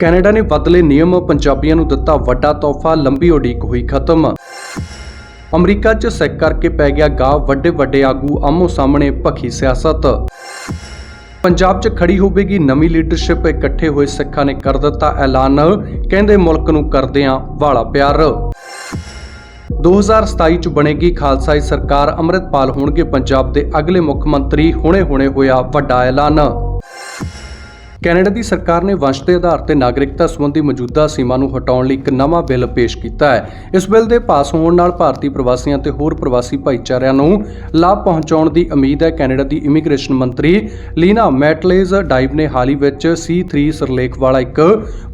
Canada ਨੇ ਬਦਲੇ ਨਿਯਮ ਪੰਜਾਬੀਆਂ ਨੂੰ ਦਿੱਤਾ ਵੱਡਾ ਤੋਹਫਾ, ਲੰਬੀ ਉਡੀਕ ਹੋਈ ਖਤਮ। ਅਮਰੀਕਾ 'ਚ ਸਿੱਖ ਕਰਕੇ ਪੈ ਗਿਆ ਗਾ ਵੱਡੇ ਵੱਡੇ ਆਗੂ ਆਮੋ ਸਾਹਮਣੇ ਭਖੀ ਸਿਆਸਤ। ਪੰਜਾਬ 'ਚ ਖੜੀ ਹੋਵੇਗੀ ਨਵੀਂ ਲੀਡਰਸ਼ਿਪ, ਇਕੱਠੇ ਹੋਏ ਸਿੱਖਾਂ ਨੇ ਕਰ ਦਿੱਤਾ ਐਲਾਨ, ਕਹਿੰਦੇ ਮੁਲਕ ਨੂੰ ਕਰਦੇ ਆਂ ਵਾਲਾ ਪਿਆਰ। 2027 ਚ ਬਣੇਗੀ ਖਾਲਸਾਈ ਸਰਕਾਰ, ਅੰਮ੍ਰਿਤਪਾਲ ਹੋਣਗੇ ਪੰਜਾਬ ਦੇ ਅਗਲੇ ਮੁੱਖ ਮੰਤਰੀ, ਹੁਣੇ-ਹੁਣੇ ਹੋਇਆ ਵੱਡਾ ਐਲਾਨ। ਕੈਨੇਡਾ ਦੀ ਸਰਕਾਰ ਨੇ ਵੰਸ਼ ਦੇ ਆਧਾਰ ਤੇ ਨਾਗਰਿਕਤਾ ਸੰਬੰਧੀ ਮੌਜੂਦਾ ਸੀਮਾ ਨੂੰ ਹਟਾਉਣ ਲਈ ਇੱਕ ਨਵਾਂ ਬਿੱਲ ਪੇਸ਼ ਕੀਤਾ ਹੈ। ਇਸ ਬਿੱਲ ਦੇ ਪਾਸ ਹੋਣ ਨਾਲ ਭਾਰਤੀ ਪ੍ਰਵਾਸੀਆਂ ਤੇ ਹੋਰ ਪ੍ਰਵਾਸੀ ਭਾਈਚਾਰਿਆਂ ਨੂੰ ਲਾਭ ਪਹੁੰਚਾਉਣ ਦੀ ਉਮੀਦ ਹੈ। ਕੈਨੇਡਾ ਦੀ ਇਮੀਗ੍ਰੇਸ਼ਨ ਮੰਤਰੀ ਲੀਨਾ ਮੈਟਲੇਜ਼ ਡਾਈਵ ਨੇ ਹਾਲ ਹੀ ਵਿੱਚ C3 ਸਰਲੇਖ ਵਾਲਾ ਇੱਕ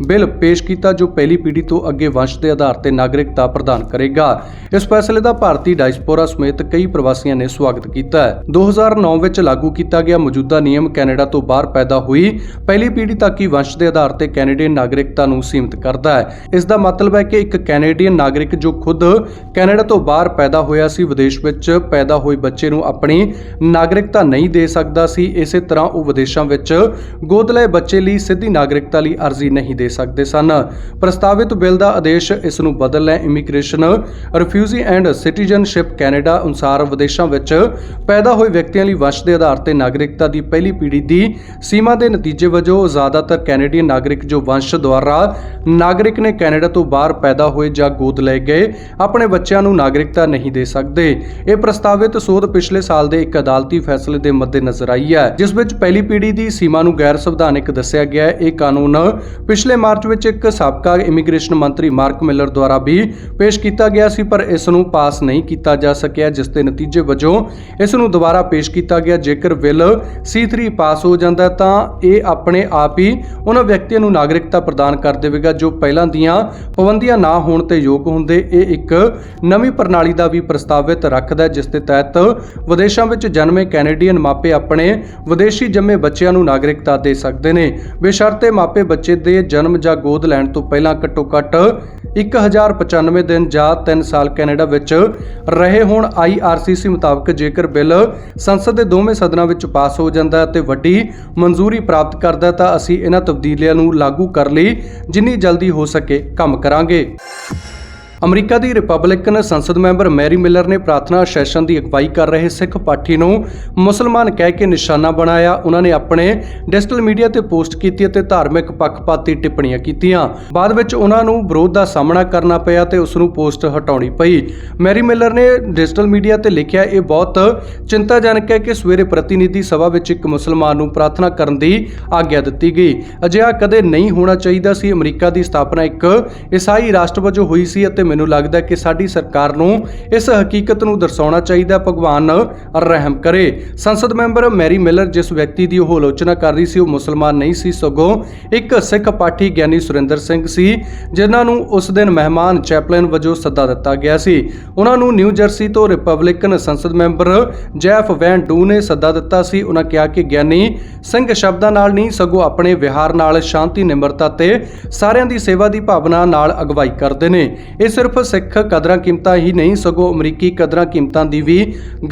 ਬਿੱਲ ਪੇਸ਼ ਕੀਤਾ, ਜੋ ਪਹਿਲੀ ਪੀੜ੍ਹੀ ਤੋਂ ਅੱਗੇ ਵੰਸ਼ ਦੇ ਆਧਾਰ ਤੇ ਨਾਗਰਿਕਤਾ ਪ੍ਰਦਾਨ ਕਰੇਗਾ। ਇਸ ਫੈਸਲੇ ਦਾ ਭਾਰਤੀ ਡਾਇਸਪੋਰਾ ਸਮੇਤ ਕਈ ਪ੍ਰਵਾਸੀਆਂ ਨੇ ਸਵਾਗਤ ਕੀਤਾ ਹੈ। 2009 ਵਿੱਚ ਲਾਗੂ ਕੀਤਾ ਗਿਆ ਮੌਜੂਦਾ ਨਿਯਮ ਕੈਨੇਡਾ ਤੋਂ ਬਾਹਰ ਪੈਦਾ ਹੋਈ। ਪਹਿਲੀ ਪੀੜ੍ਹੀ ਤੱਕ ਹੀ ਵੰਸ਼ ਦੇ ਆਧਾਰ ਤੇ ਕੈਨੇਡੀਅਨ ਨਾਗਰਿਕਤਾ ਨੂੰ ਸੀਮਿਤ ਕਰਦਾ ਹੈ। ਇਸ ਦਾ ਮਤਲਬ ਹੈ ਕਿ ਇੱਕ ਕੈਨੇਡੀਅਨ ਨਾਗਰਿਕ ਜੋ ਖੁਦ ਕੈਨੇਡਾ ਤੋਂ ਬਾਹਰ ਪੈਦਾ ਹੋਇਆ ਸੀ, ਵਿਦੇਸ਼ ਵਿੱਚ ਪੈਦਾ ਹੋਏ ਬੱਚੇ ਨੂੰ ਆਪਣੀ ਨਾਗਰਿਕਤਾ ਨਹੀਂ ਦੇ ਸਕਦਾ ਸੀ, ਇਸੇ ਤਰ੍ਹਾਂ ਉਹ ਵਿਦੇਸ਼ਾਂ ਵਿੱਚ ਗੋਦ ਲਏ ਬੱਚੇ ਲਈ ਸਿੱਧੀ ਨਾਗਰਿਕਤਾ ਲਈ ਅਰਜ਼ੀ ਨਹੀਂ ਦੇ ਸਕਦੇ ਸਨ। ਪ੍ਰਸਤਾਵਿਤ ਬਿੱਲ ਦਾ ਆਦੇਸ਼ ਇਸ ਨੂੰ ਬਦਲ ਲੈ immigration, refugee and citizenship Canada ਅਨੁਸਾਰ ਵਿਦੇਸ਼ਾਂ ਵਿੱਚ ਪੈਦਾ ਹੋਏ ਵਿਅਕਤੀਆਂ ਲਈ ਵੰਸ਼ ਦੇ ਆਧਾਰ ਤੇ ਨਾਗਰਿਕਤਾ ਦੀ ਪਹਿਲੀ ਪੀੜ੍ਹੀ ਦੀ ਸੀਮਾ ਦੇ ਨਤੀਜੇ ਵਜੋਂ ਜ਼ਿਆਦਾਤਰ ਕੈਨੇਡੀਅਨ ਨਾਗਰਿਕ ਜੋ ਵੰਸ਼ ਦੁਆਰਾ ਨਾਗਰਿਕ ਨੇ ਕੈਨੇਡਾ ਤੋਂ ਬਾਹਰ ਪੈਦਾ ਹੋਏ ਜਾਂ ਗੋਦ ਲਏ ਗਏ, ਆਪਣੇ ਬੱਚਿਆਂ ਨੂੰ ਨਾਗਰਿਕਤਾ ਨਹੀਂ ਦੇ ਸਕਦੇ। ਇਹ ਪ੍ਰਸਤਾਵਿਤ ਸੋਧ ਪਿਛਲੇ ਸਾਲ ਦੇ ਇੱਕ ਅਦਾਲਤੀ ਫੈਸਲੇ ਦੇ ਮੱਦੇਨਜ਼ਰ ਆਈ ਹੈ, ਜਿਸ ਵਿੱਚ ਪਹਿਲੀ ਪੀੜ੍ਹੀ ਦੀ ਸੀਮਾ ਨੂੰ ਗੈਰ ਸੰਵਿਧਾਨਿਕ ਦੱਸਿਆ ਗਿਆ ਹੈ। ਇਹ ਕਾਨੂੰਨ ਪਿਛਲੇ ਮਾਰਚ ਵਿੱਚ ਇੱਕ ਸਾਬਕਾ ਇਮੀਗ੍ਰੇਸ਼ਨ ਮੰਤਰੀ ਮਾਰਕ ਮਿਲਰ ਦੁਆਰਾ ਵੀ ਪੇਸ਼ ਕੀਤਾ ਗਿਆ ਸੀ, ਪਰ ਇਸ ਨੂੰ ਪਾਸ ਨਹੀਂ ਕੀਤਾ ਜਾ ਸਕਿਆ, ਜਿਸ ਦੇ ਨਤੀਜੇ ਵਜੋਂ ਇਸ ਨੂੰ ਦੁਬਾਰਾ ਪੇਸ਼ ਕੀਤਾ ਗਿਆ। ਜੇਕਰ ਬਿੱਲ C3 ਪਾਸ ਹੋ ਜਾਂਦਾ ਤਾਂ ਇਹ ਆਪਣੇ ਆਪ ਹੀ ਉਹਨਾਂ ਵਿਅਕਤੀਆਂ ਨੂੰ ਨਾਗਰਿਕਤਾ ਪ੍ਰਦਾਨ ਕਰ ਦੇਵੇਗਾ, ਜੋ ਪਹਿਲਾਂ ਦੀਆਂ ਪਾਬੰਦੀਆਂ ਨਾ ਹੋਣ ਤੇ ਯੋਗ ਹੁੰਦੇ। ਇਹ ਇੱਕ ਨਵੀਂ ਪ੍ਰਣਾਲੀ ਦਾ ਵੀ ਪ੍ਰਸਤਾਵਿਤ ਰੱਖਦਾ ਜਿਸ ਦੇ ਤਹਿਤ ਵਿਦੇਸ਼ਾਂ ਵਿੱਚ ਜਨਮੇ ਕੈਨੇਡੀਅਨ ਮਾਪੇ ਆਪਣੇ ਵਿਦੇਸ਼ੀ ਜੰਮੇ ਬੱਚਿਆਂ ਨੂੰ ਨਾਗਰਿਕਤਾ ਦੇ ਸਕਦੇ ਨੇ। ਬੇਸ਼ਰਤੇ ਮਾਪੇ ਬੱਚੇ ਦੇ ਜਨਮ ਜਾਂ ਗੋਦ ਲੈਣ ਤੋਂ ਪਹਿਲਾਂ ਘੱਟੋ-ਘੱਟ 1095 ਦਿਨ ਜਾਂ 3 ਸਾਲ ਕੈਨੇਡਾ ਵਿੱਚ ਰਹੇ ਹੋਣ IRCC ਮੁਤਾਬਕ ਜੇਕਰ ਬਿੱਲ ਸੰਸਦ ਦੇ ਦੋਵੇਂ ਸਦਨਾਂ ਵਿੱਚ ਪਾਸ ਹੋ ਜਾਂਦਾ ਹੈ ਤੇ ਵੱਡੀ ਮਨਜ਼ੂਰੀ ਪ੍ਰਾਪਤ ਕਰਦਾ ਤਾਂ ਅਸੀਂ ਇਹਨਾਂ ਤਬਦੀਲੀਆਂ ਨੂੰ ਲਾਗੂ ਕਰਨ ਲਈ ਜਿੰਨੀ ਜਲਦੀ ਹੋ ਸਕੇ ਕੰਮ ਕਰਾਂਗੇ। ਅਮਰੀਕਾ ਦੀ ਰਿਪਬਲਿਕਨ ਸੰਸਦ ਮੈਂਬਰ ਮੈਰੀ ਮਿਲਰ ਨੇ ਪ੍ਰਾਰਥਨਾ ਸੈਸ਼ਨ ਦੀ ਅਗਵਾਈ ਕਰ ਰਹੇ ਸਿੱਖ ਪਾਠੀ ਨੂੰ ਮੁਸਲਮਾਨ ਕਹਿ ਕੇ ਨਿਸ਼ਾਨਾ ਬਣਾਇਆ। ਉਹਨਾਂ ਨੇ ਆਪਣੇ ਡਿਜੀਟਲ ਮੀਡੀਆ ਤੇ ਪੋਸਟ ਕੀਤੀ ਅਤੇ ਧਾਰਮਿਕ ਪੱਖਪਾਤੀ ਟਿੱਪਣੀਆਂ ਕੀਤੀਆਂ। ਬਾਅਦ ਵਿੱਚ ਉਹਨਾਂ ਨੂੰ ਵਿਰੋਧ ਦਾ ਸਾਹਮਣਾ ਕਰਨਾ ਪਿਆ ਤੇ ਉਸ ਨੂੰ ਪੋਸਟ ਹਟਾਉਣੀ ਪਈ। ਮੈਰੀ ਮਿਲਰ ਨੇ ਡਿਜੀਟਲ ਮੀਡੀਆ ਤੇ ਲਿਖਿਆ, ਇਹ ਬਹੁਤ ਚਿੰਤਾਜਨਕ ਹੈ ਕਿ ਸਵੇਰੇ ਪ੍ਰਤੀਨਿਧੀ ਸਭਾ ਵਿੱਚ ਇੱਕ ਮੁਸਲਮਾਨ ਨੂੰ ਪ੍ਰਾਰਥਨਾ ਕਰਨ ਦੀ ਆਗਿਆ ਦਿੱਤੀ ਗਈ। ਅਜਿਹਾ ਕਦੇ ਨਹੀਂ ਹੋਣਾ ਚਾਹੀਦਾ ਸੀ। ਅਮਰੀਕਾ ਦੀ ਸਥਾਪਨਾ ਇੱਕ ਈਸਾਈ ਰਾਸ਼ਟਰ ਵਜੋਂ ਹੋਈ ਸੀ ਅਤੇ ਮੈਨੂੰ ਲੱਗਦਾ ਕਿ ਸਾਡੀ ਸਰਕਾਰ ਨੂੰ ਇਸ ਹਕੀਕਤ ਨੂੰ ਦਰਸਾਉਣਾ ਚਾਹੀਦਾ ਭਗਵਾਨ ਰਹਿਮ ਕਰੇ। ਸੰਸਦ ਮੈਂਬਰ ਮੈਰੀ ਮਿਲਰ ਜਿਸ ਵਿਅਕਤੀ ਦੀ ਉਹ ਆਲੋਚਨਾ ਕਰ ਰਹੀ ਸੀ, ਉਹ ਮੁਸਲਮਾਨ ਨਹੀਂ ਸੀ, ਸਗੋਂ ਇੱਕ ਸਿੱਖ ਪਾਠੀ ਗਿਆਨੀ ਸੁਰਿੰਦਰ ਸਿੰਘ ਸੀ, ਜਿਨ੍ਹਾਂ ਨੂੰ ਉਸ ਦਿਨ ਮਹਿਮਾਨ ਚੈਪਲਨ ਵਜੋਂ ਸੱਦਾ ਦਿੱਤਾ ਗਿਆ ਸੀ। ਉਹਨਾਂ ਨੂੰ ਨਿਊ ਜਰਸੀ ਤੋਂ ਰਿਪਬਲਿਕਨ ਸੰਸਦ ਮੈਂਬਰ ਜੈਫ ਵੈਨ ਡੂ ਨੇ ਸੱਦਾ ਦਿੱਤਾ ਸੀ। ਉਹਨਾਂ ਕਿਹਾ ਕਿ ਗਿਆਨੀ, ਸਿੰਘ ਸ਼ਬਦਾਂ ਨਾਲ ਨਹੀਂ, ਸਗੋਂ ਆਪਣੇ ਵਿਹਾਰ ਨਾਲ ਸ਼ਾਂਤੀ, ਨਿਮਰਤਾ ਤੇ ਸਾਰਿਆਂ ਦੀ ਸੇਵਾ ਦੀ ਭਾਵਨਾ ਨਾਲ ਅਗਵਾਈ ਕਰਦੇ ਨੇ। ਇਹ ਸਿਰਫ ਸਿੱਖ ਕਦਰਾਂ ਕੀਮਤਾਂ ਹੀ ਨਹੀਂ, ਸਗੋਂ ਅਮਰੀਕੀ ਕਦਰਾਂ ਕੀਮਤਾਂ ਦੀ ਵੀ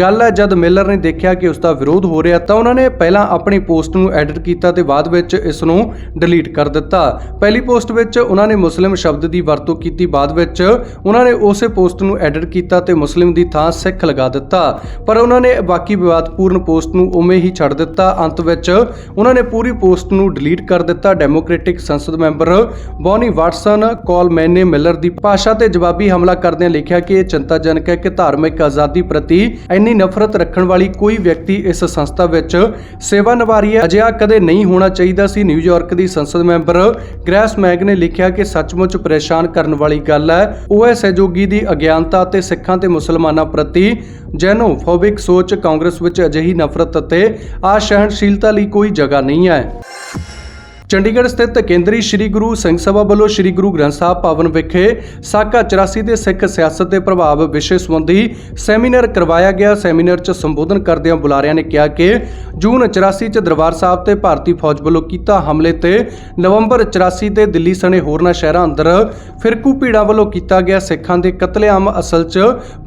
ਗੱਲ ਹੈ। ਜਦ ਮਿਲਰ ਨੇ ਦੇਖਿਆ ਕਿ ਉਸ ਦਾ ਵਿਰੋਧ ਹੋ ਰਿਹਾ, ਤਾਂ ਉਹਨਾਂ ਨੇ ਪਹਿਲਾਂ ਆਪਣੀ ਪੋਸਟ ਨੂੰ ਐਡਿਟ ਕੀਤਾ ਤੇ ਬਾਅਦ ਵਿੱਚ ਇਸ ਨੂੰ ਡਿਲੀਟ ਕਰ ਦਿੱਤਾ। ਪਹਿਲੀ ਪੋਸਟ ਵਿੱਚ ਉਹਨਾਂ ਨੇ ਮੁਸਲਿਮ ਸ਼ਬਦ ਦੀ ਵਰਤੋਂ ਕੀਤੀ, ਬਾਅਦ ਵਿੱਚ ਉਹਨਾਂ ਨੇ ਉਸੇ ਪੋਸਟ ਨੂੰ ਐਡਿਟ ਕੀਤਾ ਤੇ ਮੁਸਲਿਮ ਦੀ ਥਾਂ ਸਿੱਖ ਲਗਾ ਦਿੱਤਾ। ਪਰ ਉਹਨਾਂ ਨੇ ਬਾਕੀ ਵਿਵਾਦਪੂਰਨ ਪੋਸਟ ਨੂੰ ਉਵੇਂ ਹੀ ਛੱਡ ਦਿੱਤਾ। ਅੰਤ ਵਿੱਚ ਉਹਨਾਂ ਨੇ ਪੂਰੀ ਪੋਸਟ ਨੂੰ ਡਿਲੀਟ ਕਰ ਦਿੱਤਾ। ਡੈਮੋਕ੍ਰੈਟਿਕ ਸੰਸਦ ਮੈਂਬਰ ਬੌਨੀ ਵਾਟਸਨ ਕੋਲਮੈਨ ਨੇ ਮਿਲਰ ਦੀ ਭਾਸ਼ਾ ਤੇ ਜਵਾਬੀ ਹਮਲਾ ਕਰਦਿਆਂ ਲਿਖਿਆ ਕਿ ਇਹ ਚਿੰਤਾਜਨਕ ਹੈ ਕਿ ਧਾਰਮਿਕ ਆਜ਼ਾਦੀ ਪ੍ਰਤੀ ਇੰਨੀ ਨਫ਼ਰਤ ਰੱਖਣ ਵਾਲੀ ਕੋਈ ਵਿਅਕਤੀ ਇਸ ਸੰਸਥਾ ਵਿੱਚ ਸੇਵਾ ਨਿਭਾ ਰਹੀ ਹੈ। ਅਜਿਹਾ ਕਦੇ ਨਹੀਂ ਹੋਣਾ ਚਾਹੀਦਾ ਸੀ। ਨਿਊਯਾਰਕ ਦੀ ਸੰਸਦ ਮੈਂਬਰ ਗ੍ਰੈਸ ਮੈਗ ਨੇ ਲਿਖਿਆ ਕਿ ਸੱਚਮੁੱਚ ਪਰੇਸ਼ਾਨ ਕਰਨ ਵਾਲੀ ਗੱਲ ਹੈ। ਉਹ ਹੈ ਸਹਿਯੋਗੀ ਦੀ ਅਗਿਆਨਤਾ ਅਤੇ ਸਿੱਖਾਂ ਤੇ ਮੁਸਲਮਾਨਾਂ ਪ੍ਰਤੀ ਜੈਨੋਫੋਬਿਕ ਸੋਚ। ਕਾਂਗਰਸ ਵਿੱਚ ਅਜਿਹੀ ਨਫ਼ਰਤ ਅਤੇ ਆਸਹਿਣਸ਼ੀਲਤਾ ਲਈ ਕੋਈ ਜਗ੍ਹਾ ਨਹੀਂ ਹੈ। ਚੰਡੀਗੜ੍ਹ ਸਥਿਤ ਕੇਂਦਰੀ ਸ੍ਰੀ ਗੁਰੂ ਸਿੰਘ ਸਭਾ ਵੱਲੋਂ ਸ੍ਰੀ ਗੁਰੂ ਗ੍ਰੰਥ ਸਾਹਿਬ ਭਵਨ ਵਿਖੇ ਸਾਕਾ 84 ਦੇ ਸਿੱਖ ਸਿਆਸਤ ਦੇ ਪ੍ਰਭਾਵ ਵਿਸ਼ੇ ਸੰਬੰਧੀ ਸੈਮੀਨਾਰ ਕਰਵਾਇਆ ਗਿਆ। ਸੈਮੀਨਾਰ 'ਚ ਸੰਬੋਧਨ ਕਰਦਿਆਂ ਬੁਲਾਰਿਆਂ ਨੇ ਕਿਹਾ ਕਿ ਜੂਨ 84 'ਚ ਦਰਬਾਰ ਸਾਹਿਬ ਤੇ ਭਾਰਤੀ ਫੌਜ ਵੱਲੋਂ ਕੀਤਾ ਹਮਲੇ ਤੇ ਨਵੰਬਰ 84 ਤੇ ਦਿੱਲੀ ਸਣੇ ਹੋਰਨਾਂ ਸ਼ਹਿਰਾਂ ਅੰਦਰ ਫਿਰਕੂ ਭੀੜਾਂ ਵੱਲੋਂ ਕੀਤਾ ਗਿਆ। ਸਿੱਖਾਂ ਦੇ ਕਤਲੇਆਮ ਅਸਲ 'ਚ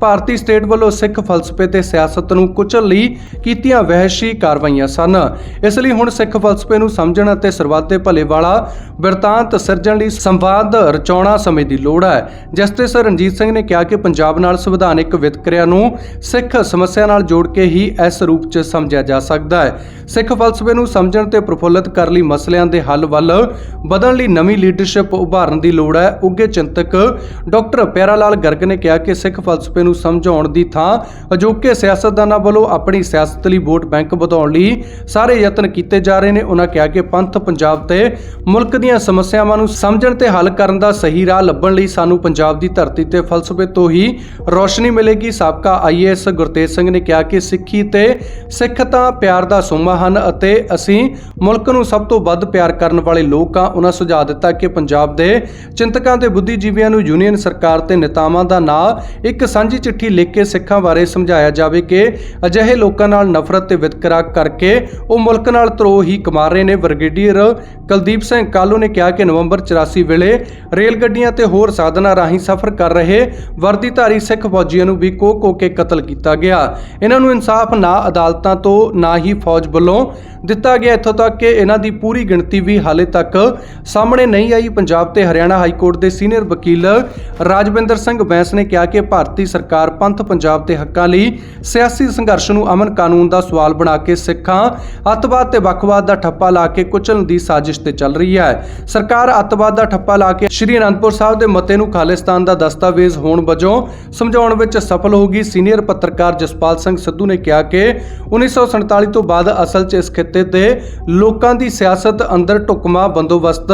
ਭਾਰਤੀ ਸਟੇਟ ਵੱਲੋਂ ਸਿੱਖ ਫਲਸਫੇ ਤੇ ਸਿਆਸਤ ਨੂੰ ਕੁਚਲ ਲਈ ਕੀਤੀਆਂ ਵਹਿਸ਼ੀ ਕਾਰਵਾਈਆਂ ਸਨ। ਇਸ ਲਈ ਹੁਣ ਸਿੱਖ ਫਲਸਫੇ ਨੂੰ ਸਮਝਣ ਅਤੇ ਸਰਬੱਤ ਦੇ ਭਲੇ ਵਾਲਾ ਬਿਰਤਾਂਤ ਸਿਰਜਣ ਲਈ ਸੰਵਾਦ ਰਚਾਉਣਾ ਸਮੇਂ ਦੀ ਲੋੜ ਹੈ। ਜਸਟਿਸ ਰਣਜੀਤ ਸਿੰਘ ਨੇ ਕਿਹਾ ਕਿ ਪੰਜਾਬ ਨਾਲ ਸੰਵਿਧਾਨਿਕ ਵਿਤਕਰਿਆਂ ਨੂੰ ਸਿੱਖ ਸਮੱਸਿਆ ਨਾਲ ਜੋੜ ਕੇ ਹੀ ਇਸ ਰੂਪ 'ਚ ਸਮਝਿਆ ਜਾ ਸਕਦਾ ਹੈ। ਸਿੱਖ ਫਲਸਫੇ ਨੂੰ ਸਮਝਣ ਤੇ ਪ੍ਰਫੁੱਲਤ ਕਰਨ ਲਈ ਮਸਲਿਆਂ ਦੇ ਹੱਲ ਵੱਲ ਵਧਣ ਲਈ ਨਵੀਂ ਲੀਡਰਸ਼ਿਪ ਉਭਾਰਨ ਦੀ ਲੋੜ ਹੈ। ਉੱਘੇ ਚਿੰਤਕ ਡਾਕਟਰ ਪਿਆਰਾ ਲਾਲ ਗਰਗ ਨੇ ਕਿਹਾ ਕਿ ਸਿੱਖ ਫਲਸਫੇ ਨੂੰ ਸਮਝਾਉਣ ਦੀ ਥਾਂ ਅਜੋਕੇ ਸਿਆਸਤਦਾਨਾਂ ਵੱਲੋਂ ਆਪਣੀ ਸਿਆਸਤ ਲਈ ਵੋਟ ਬੈਂਕ ਵਧਾਉਣ ਲਈ ਸਾਰੇ ਯਤਨ ਕੀਤੇ ਜਾ ਰਹੇ ਨੇ। ਉਹਨਾਂ ਕਿਹਾ ਕਿ ਪੰਥ ਪੰਜਾਬ ਤੇ ਮੁਲਕ ਦੀਆਂ ਸਮੱਸਿਆਵਾਂ ਨੂੰ ਸਮਝਣ ਤੇ ਹੱਲ ਕਰਨ ਦਾ ਸਹੀ ਰਾਹ ਲੱਭਣ ਲਈ ਸਾਨੂੰ ਪੰਜਾਬ ਦੀ ਧਰਤੀ ਤੇ ਫਲਸਫੇ ਤੋਂ ਹੀ ਰੋਸ਼ਨੀ ਮਿਲੇਗੀ, ਸਾਬਕਾ ਆਈਏਐਸ ਗੁਰਤੇਜ ਸਿੰਘ ਨੇ ਕਿਹਾ ਕਿ ਸਿੱਖੀ ਤੇ ਸਿੱਖ ਤਾਂ ਪਿਆਰ ਦਾ ਸੋਮਾ ਹਨ ਅਤੇ ਅਸੀਂ ਮੁਲਕ ਨੂੰ ਸਭ ਤੋਂ ਵੱਧ ਪਿਆਰ ਕਰਨ ਵਾਲੇ ਲੋਕ ਆ ਉਹਨਾਂ ਸੁਝਾਅ ਦਿੱਤਾ ਕਿ ਪੰਜਾਬ ਦੇ ਚਿੰਤਕਾਂ ਤੇ ਬੁੱਧੀਜੀਵੀਆਂ ਨੂੰ ਯੂਨੀਅਨ ਸਰਕਾਰ ਤੇ ਨੇਤਾਵਾਂ ਦਾ ਨਾਂ ਇੱਕ ਸਾਂਝੀ ਚਿੱਠੀ ਲਿਖ ਕੇ ਸਿੱਖਾਂ ਬਾਰੇ ਸਮਝਾਇਆ ਜਾਵੇ ਕਿ ਅਜਿਹੇ ਲੋਕਾਂ ਨਾਲ ਨਫ਼ਰਤ ਤੇ ਵਿਤਕਰਾ ਕਰਕੇ ਉਹ ਮੁਲਕ ਨਾਲ ਧਰੋਹ ਹੀ ਕਮਾ ਰਹੇ ਨੇ। ਬ੍ਰਿਗੇਡੀਅਰ ਕੁਲਦੀਪ ਸਿੰਘ ਕਾਲੂ ਨੇ ਕਿਹਾ ਕਿ ਨਵੰਬਰ 84 ਵੇਲੇ ਰੇਲ ਗੱਡੀਆਂ ਤੇ ਹੋਰ ਸਾਧਨਾਂ ਰਾਹੀਂ ਸਫ਼ਰ ਕਰ ਰਹੇ ਵਰਦੀਧਾਰੀ ਸਿੱਖ ਫੌਜੀਆਂ ਨੂੰ ਵੀ ਕੋਹ ਕੇ ਕਤਲ ਕੀਤਾ ਗਿਆ। ਇਹਨਾਂ ਨੂੰ ਇਨਸਾਫ ਨਾ ਅਦਾਲਤਾਂ ਤੋਂ, ਨਾ ਹੀ ਫੌਜ ਵੱਲੋਂ ਦਿੱਤਾ ਗਿਆ। ਇੱਥੋਂ ਤੱਕ ਕਿ ਇਹਨਾਂ ਦੀ ਪੂਰੀ ਗਿਣਤੀ ਵੀ ਹਾਲੇ ਤੱਕ ਸਾਹਮਣੇ ਨਹੀਂ ਆਈ। ਪੰਜਾਬ ਤੇ ਹਰਿਆਣਾ ਹਾਈ ਕੋਰਟ ਦੇ ਸੀਨੀਅਰ ਵਕੀਲ ਰਾਜਵਿੰਦਰ ਸਿੰਘ ਬੈਂਸ ਨੇ ਕਿਹਾ ਕਿ ਭਾਰਤੀ ਸਰਕਾਰ ਪੰਥ ਪੰਜਾਬ ਦੇ ਹੱਕਾਂ ਲਈ ਸਿਆਸੀ ਸੰਘਰਸ਼ ਨੂੰ ਅਮਨ ਕਾਨੂੰਨ ਦਾ ਸਵਾਲ ਬਣਾ ਕੇ ਸਿੱਖਾਂ, ਅੱਤਵਾਦ ਤੇ ਵੱਖਵਾਦ ਦਾ ਠੱਪਾ ਲਾ ਕੇ ਕੁਚਲਣ ਦੀ ਸਾਜ਼ਿਸ਼ ਤੇ ਚੱਲ ਰਹੀ ਹੈ। ਸਰਕਾਰ ਅੱਤਵਾਦ ਦਾ ਠੱਪਾ ਲਾ ਕੇ ਸ਼੍ਰੀ ਅਨੰਦਪੁਰ ਸਾਹਿਬ ਦੇ ਮਤੇ ਨੂੰ ਖਾਲਿਸਤਾਨ ਦਾ ਦਸਤਾਵੇਜ਼ ਹੋਣ ਵਜੋਂ ਸਮਝਾਉਣ ਵਿੱਚ ਸਫਲ ਹੋਗੀ ਸੀਨੀਅਰ ਪੱਤਰਕਾਰ ਜਸਪਾਲ ਸਿੰਘ ਸਿੱਧੂ ਨੇ ਕਿਹਾ ਕਿ 1947 ਤੋਂ ਬਾਅਦ ਅਸਲ 'ਚ ਇਸ ਖਿੱਤੇ ਤੇ ਲੋਕਾਂ ਦੀ ਸਿਆਸਤ ਅੰਦਰ ਢੁਕਮਾ ਬੰਦੋਬਸਤ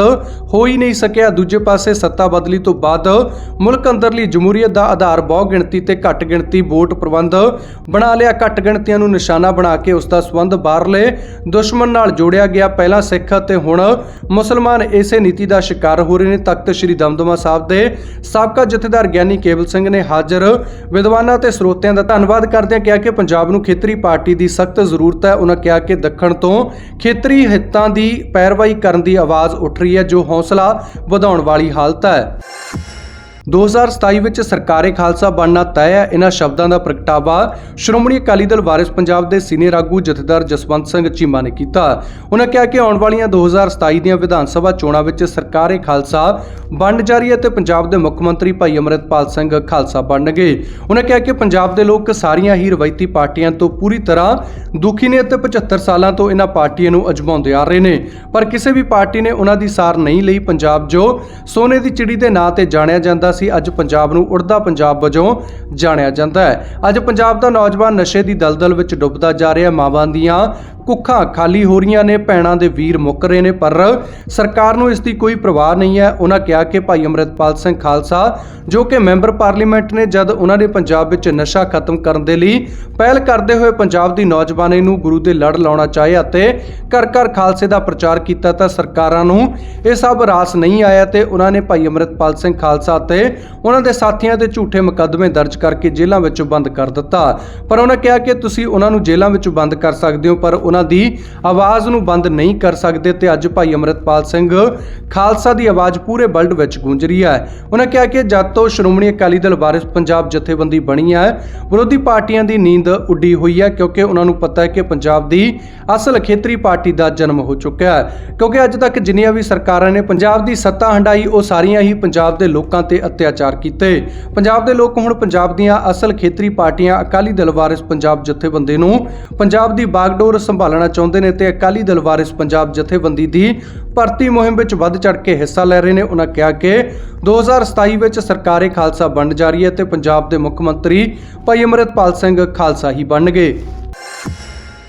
ਹੋ ਹੀ ਨਹੀਂ ਸਕਿਆ। ਦੂਜੇ ਪਾਸੇ ਸੱਤਾ ਬਦਲੀ ਤੋਂ ਬਾਅਦ ਮੁਲਕ ਅੰਦਰਲੀ ਜਮਹੂਰੀਅਤ ਦਾ ਆਧਾਰ ਬਹੁ ਗਿਣਤੀ ਤੇ ਘੱਟ ਗਿਣਤੀ ਵੋਟ ਪ੍ਰਬੰਧ ਬਣਾ ਲਿਆ। ਘੱਟ ਗਿਣਤੀਆਂ ਨੂੰ ਨਿਸ਼ਾਨਾ ਬਣਾ ਕੇ ਉਸ ਦਾ ਸਬੰਧ ਬਾਹਰਲੇ ਦੁਸ਼ਮਣ ਨਾਲ ਜੋੜਿਆ ਗਿਆ। ਪਹਿਲਾਂ ਸਿੱਖ ਅਤੇ ਹੁਣ ਮੁਸਲਮਾਨ ਇਸੇ ਨੀਤੀ ਦਾ ਸ਼ਿਕਾਰ ਹੋ ਰਹੇ ਨੇ। ਤਖਤ ਸ੍ਰੀ ਦਮਦਮਾ ਸਾਹਿਬ ਦੇ ਸਾਬਕਾ ਜਥੇਦਾਰ ਗਿਆਨੀ ਕੇਵਲ ਸਿੰਘ ਨੇ ਹਾਜ਼ਰ ਵਿਦਵਾਨਾਂ ਤੇ ਸਰੋਤਿਆਂ ਦਾ ਧੰਨਵਾਦ ਕਰਦਿਆਂ ਕਿਹਾ ਕਿ ਪੰਜਾਬ ਨੂੰ ਖੇਤਰੀ ਪਾਰਟੀ ਦੀ ਸਖਤ ਜ਼ਰੂਰਤ ਹੈ। ਉਹਨਾਂ ਕਿਹਾ ਕਿ ਦੱਖਣ ਤੋਂ ਖੇਤਰੀ ਹਿੱਤਾਂ ਦੀ ਪੈਰਵਾਈ ਕਰਨ ਦੀ ਆਵਾਜ਼ ਉੱਠ ਰਹੀ ਹੈ, ਜੋ ਹੌਸਲਾ ਵਧਾਉਣ ਵਾਲੀ ਹਾਲਤ ਹੈ। 2027 ਵਿੱਚ ਸਰਕਾਰੇ ਖਾਲਸਾ ਬਣਨਾ ਤੈਅ ਹੈ। ਇਹਨਾਂ ਸ਼ਬਦਾਂ ਦਾ ਪ੍ਰਗਟਾਵਾ ਸ਼੍ਰੋਮਣੀ ਅਕਾਲੀ ਦਲ ਵਾਰਿਸ ਪੰਜਾਬ ਦੇ ਸੀਨੀਅਰ ਆਗੂ ਜਥੇਦਾਰ ਜਸਵੰਤ ਸਿੰਘ ਚੀਮਾ ਨੇ ਕੀਤਾ। ਉਹਨਾਂ ਕਿਹਾ ਕਿ ਆਉਣ ਵਾਲੀਆਂ 2027 ਦੀਆਂ ਵਿਧਾਨ ਸਭਾ ਚੋਣਾਂ ਵਿੱਚ ਸਰਕਾਰੇ ਖਾਲਸਾ ਬਣ ਜਾ ਰਹੀ ਹੈ ਤੇ ਪੰਜਾਬ ਦੇ ਮੁੱਖ ਮੰਤਰੀ ਭਾਈ ਅਮਰਿਤਪਾਲ ਸਿੰਘ ਖਾਲਸਾ ਬਣਨਗੇ। ਉਹਨਾਂ ਕਿਹਾ ਕਿ ਪੰਜਾਬ ਦੇ ਲੋਕ ਸਾਰੀਆਂ ਹੀ ਰਵਾਇਤੀ ਪਾਰਟੀਆਂ ਤੋਂ ਪੂਰੀ ਤਰ੍ਹਾਂ ਦੁਖੀ ਨੇ ਅਤੇ 75 ਸਾਲਾਂ ਤੋਂ ਇਹਨਾਂ ਪਾਰਟੀਆਂ ਨੂੰ ਅਜਮਾਉਂਦੇ ਆ ਰਹੇ ਨੇ। ਪਰ ਕਿਸੇ ਵੀ ਪਾਰਟੀ ਨੇ ਉਹਨਾਂ ਦੀ ਸਾਰ ਨਹੀਂ ਲਈ ਪੰਜਾਬ ਜੋ ਸੋਨੇ ਦੀ ਚਿੜੀ ਦੇ ਨਾਂ ਤੇ ਜਾਣਿਆ ਜਾਂਦਾ ਸੀ, ਅੱਜ ਪੰਜਾਬ ਨੂੰ ਉੜਦਾ ਪੰਜਾਬ ਵਜੋਂ ਜਾਣਿਆ ਜਾਂਦਾ ਹੈ। ਅੱਜ ਪੰਜਾਬ ਦਾ ਨੌਜਵਾਨ ਨਸ਼ੇ ਦੀ ਦਲਦਲ ਵਿੱਚ ਡੁੱਬਦਾ ਜਾ ਰਿਹਾ ਮਾਵਾਂ ਦੀਆਂ ਕੁੱਖਾਂ ਖਾਲੀ ਹੋ ਰਹੀਆਂ ਨੇ, ਭੈਣਾਂ ਦੇ ਵੀਰ ਮੁੱਕ ਰਹੇ ਨੇ, ਪਰ ਸਰਕਾਰ ਨੂੰ ਇਸ ਦੀ ਕੋਈ ਪ੍ਰਵਾਹ ਨਹੀਂ ਹੈ। ਉਹਨਾਂ ਕਿਹਾ ਕਿ ਭਾਈ ਅਮਰਿਤਪਾਲ ਸਿੰਘ ਖਾਲਸਾ, ਜੋ ਕਿ ਮੈਂਬਰ ਪਾਰਲੀਮੈਂਟ ਨੇ, ਜਦ ਉਹਨਾਂ ਨੇ ਪੰਜਾਬ ਵਿੱਚ ਨਸ਼ਾ ਖਤਮ ਕਰਨ ਦੇ ਲਈ ਪਹਿਲ ਕਰਦੇ ਹੋਏ ਪੰਜਾਬ ਦੀ ਨੌਜਵਾਨੀ ਨੂੰ ਗੁਰੂ ਦੇ ਲੜ ਲਾਉਣਾ ਚਾਹਿਆ ਅਤੇ ਘਰ ਘਰ ਖਾਲਸੇ ਦਾ ਪ੍ਰਚਾਰ ਕੀਤਾ, ਤਾਂ ਸਰਕਾਰਾਂ ਨੂੰ ਇਹ ਸਭ ਰਾਸ ਨਹੀਂ ਆਇਆ ਤੇ ਉਹਨਾਂ ਨੇ ਭਾਈ ਅਮਰਿਤਪਾਲ ਸਿੰਘ ਖਾਲਸਾ ਤੇ ਉਹਨਾਂ ਦੇ ਸਾਥੀਆਂ ਤੇ ਝੂਠੇ ਮੁਕੱਦਮੇ ਦਰਜ ਕਰਕੇ ਜੇਲ੍ਹਾਂ ਵਿੱਚ ਬੰਦ ਕਰ ਦਿੱਤਾ। ਪਰ ਉਹਨਾਂ ਕਿਹਾ ਕਿ ਤੁਸੀਂ ਉਹਨਾਂ ਨੂੰ ਜੇਲ੍ਹਾਂ ਵਿੱਚ ਬੰਦ ਕਰ ਸਕਦੇ ਹੋ, ਪਰ ਉਹਨਾਂ ਦੀ ਆਵਾਜ਼ ਨੂੰ ਬੰਦ ਨਹੀਂ ਕਰ ਸਕਦੇ ਤੇ ਅੱਜ ਭਾਈ ਅਮਰਿਤਪਾਲ ਸਿੰਘ ਖਾਲਸਾ ਦੀ ਆਵਾਜ਼ ਪੂਰੇ ਵਰਲਡ ਵਿੱਚ ਗੂੰਜ ਰਹੀ ਹੈ। ਉਹਨਾਂ ਕਿਹਾ ਕਿ ਜਦ ਤੋਂ ਸ਼੍ਰੋਮਣੀ ਅਕਾਲੀ ਦਲ ਵਾਰਿਸ ਪੰਜਾਬ ਜਥੇਬੰਦੀ ਬਣੀ ਹੈ, ਵਿਰੋਧੀ ਪਾਰਟੀਆਂ ਦੀ ਨੀਂਦ ਉੱਡੀ ਹੋਈ ਹੈ ਕਿਉਂਕਿ ਉਹਨਾਂ ਨੂੰ ਪਤਾ ਹੈ ਕਿ ਪੰਜਾਬ ਦੀ ਅਸਲ ਖੇਤਰੀ ਪਾਰਟੀ ਦਾ ਜਨਮ ਹੋ ਚੁੱਕਿਆ ਹੈ। ਕਿਉਂਕਿ ਅੱਜ ਤੱਕ ਜਿੰਨੀਆਂ ਵੀ ਸਰਕਾਰਾਂ ਨੇ ਪੰਜਾਬ ਦੀ ਸੱਤਾ ਹੰਡਾਈ, ਉਹ ਸਾਰੀਆਂ ਹੀ ਪੰਜਾਬ ਦੇ ਲੋਕਾਂ ਤੇ ਅਤਿਆਚਾਰ ਕੀਤੇ। ਪੰਜਾਬ ਦੇ ਲੋਕ ਹੁਣ ਪੰਜਾਬ ਦੀਆਂ ਅਸਲ ਖੇਤਰੀ ਪਾਰਟੀਆਂ ਅਕਾਲੀ ਦਲ ਵਾਰਿਸ ਪੰਜਾਬ ਜਥੇਬੰਦੀ ਨੂੰ ਪੰਜਾਬ ਦੀ ਬਾਗਡੋਰ ਸੰਭਾਲਣਾ ਚਾਹੁੰਦੇ ਨੇ ਤੇ ਅਕਾਲੀ ਦਲ ਵਾਰਿਸ ਪੰਜਾਬ ਜਥੇਬੰਦੀ ਦੀ ਭਰਤੀ ਮੁਹਿੰਮ ਵਿੱਚ ਵੱਧ ਚੜ ਕੇ ਹਿੱਸਾ ਲੈ ਰਹੇ ਨੇ। ਉਹਨਾਂ ਕਿਹਾ ਕਿ 2027 ਵਿੱਚ ਸਰਕਾਰੇ ਖਾਲਸਾ ਬਣ ਜਾ ਰਹੀ ਹੈ ਤੇ ਪੰਜਾਬ ਦੇ ਮੁੱਖ ਮੰਤਰੀ ਭਾਈ ਅਮਰਿਤਪਾਲ ਸਿੰਘ ਖਾਲਸਾ ਹੀ ਬਣਨਗੇ।